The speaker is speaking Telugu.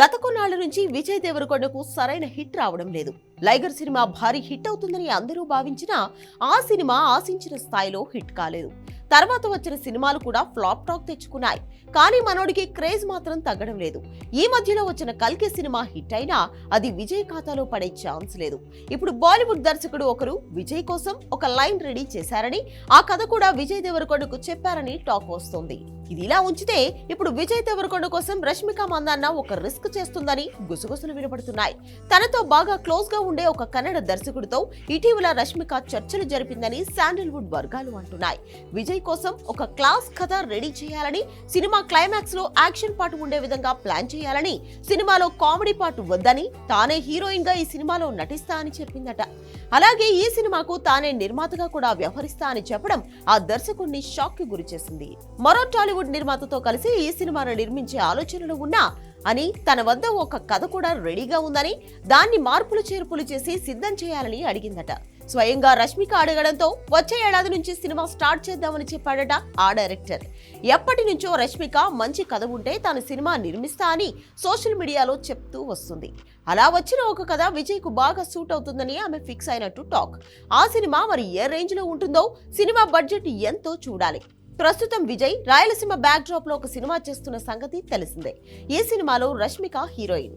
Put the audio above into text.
గత కొన్నాళ్ళ నుంచి విజయ్ దేవరకొండకు సరైన హిట్ రావడం లేదు. లైగర్ సినిమా భారీ హిట్ అవుతుందని అందరూ భావించినా ఆ సినిమా ఆశించిన స్థాయిలో హిట్ కాలేదు. తర్వాత వచ్చిన సినిమాలు కూడా ఫ్లాప్ టాక్ తెచ్చుకున్నాయి. కానీ మనోడికి క్రేజ్ మాత్రం తగ్గడం లేదు. ఈ మధ్యలో వచ్చిన కల్కి సినిమా హిట్ అయినా అది విజయ్ ఖాతాలో పడే ఛాన్స్ లేదు. ఇప్పుడు బాలీవుడ్ దర్శకుడు ఒకరు విజయ్ కోసం ఒక లైన్ రెడీ చేశారని ఆ కథ కూడా విజయ్ దేవరకొండకు చెప్పారని టాక్ వస్తోంది. ఇది ఇలా ఉంచితే ఇప్పుడు విజయ్ దేవరకొండ కోసం రష్మిక మందాన్న ఒక రిస్క్ చేస్తుందని గుసగుసలు వినపడుతున్నాయి. తనతో బాగా క్లోజ్గా ఉండే ఒక కన్నడ దర్శకుడితో ఇటీవల రష్మిక చర్చలు జరిపిందని శాండల్వుడ్ వర్గాలు అంటున్నాయి. విజయ్ కోసం ఒక క్లాస్ కథ రెడీ చేయాలని సినిమా క్లైమాక్స్లో యాక్షన్ పాటు ఉండే విధంగా ప్లాన్ చేయాలని సినిమాలో కామెడీ పాటు వద్దని తానే హీరోయిన్గా ఈ సినిమాలో నటిస్తా అని చెప్పిందట. అలాగే ఈ సినిమాకు తానే నిర్మాతగా కూడా వ్యవహరిస్తా అని చెప్పడం ఆ దర్శకుడిని షాక్కి గురి చేసింది. మరో టాలీవుడ్ నిర్మాతతో కలిసి ఈ సినిమాను నిర్మించే ఆలోచనలు ఉన్నా అని తన వద్ద ఒక కథ కూడా రెడీగా ఉందని దాన్ని మార్పులు చేర్పులు చేసి సిద్ధం చేయాలని అడిగిందట. స్వయంగా రష్మిక అడగడంతో వచ్చే ఏడాది నుంచి సినిమా స్టార్ట్ చేద్దామని చెప్పాడట ఆ డైరెక్టర్. ఎప్పటి నుంచో రష్మిక మంచి కథ ఉంటే తాను సినిమా నిర్మిస్తా అని సోషల్ మీడియాలో చెప్తూ వస్తుంది. అలా వచ్చిన ఒక కథ విజయ్కు బాగా సూట్ అవుతుందని ఆమె ఫిక్స్ అయినట్టు టాక్. ఆ సినిమా మరి ఏ రేంజ్లో ఉంటుందో సినిమా బడ్జెట్ ఎంతో చూడాలి. ప్రస్తుతం విజయ్ రాయలసీమ బ్యాక్ డ్రాప్లో ఒక సినిమా చేస్తున్న సంగతి తెలిసిందే. ఈ సినిమాలో రష్మిక హీరోయిన్.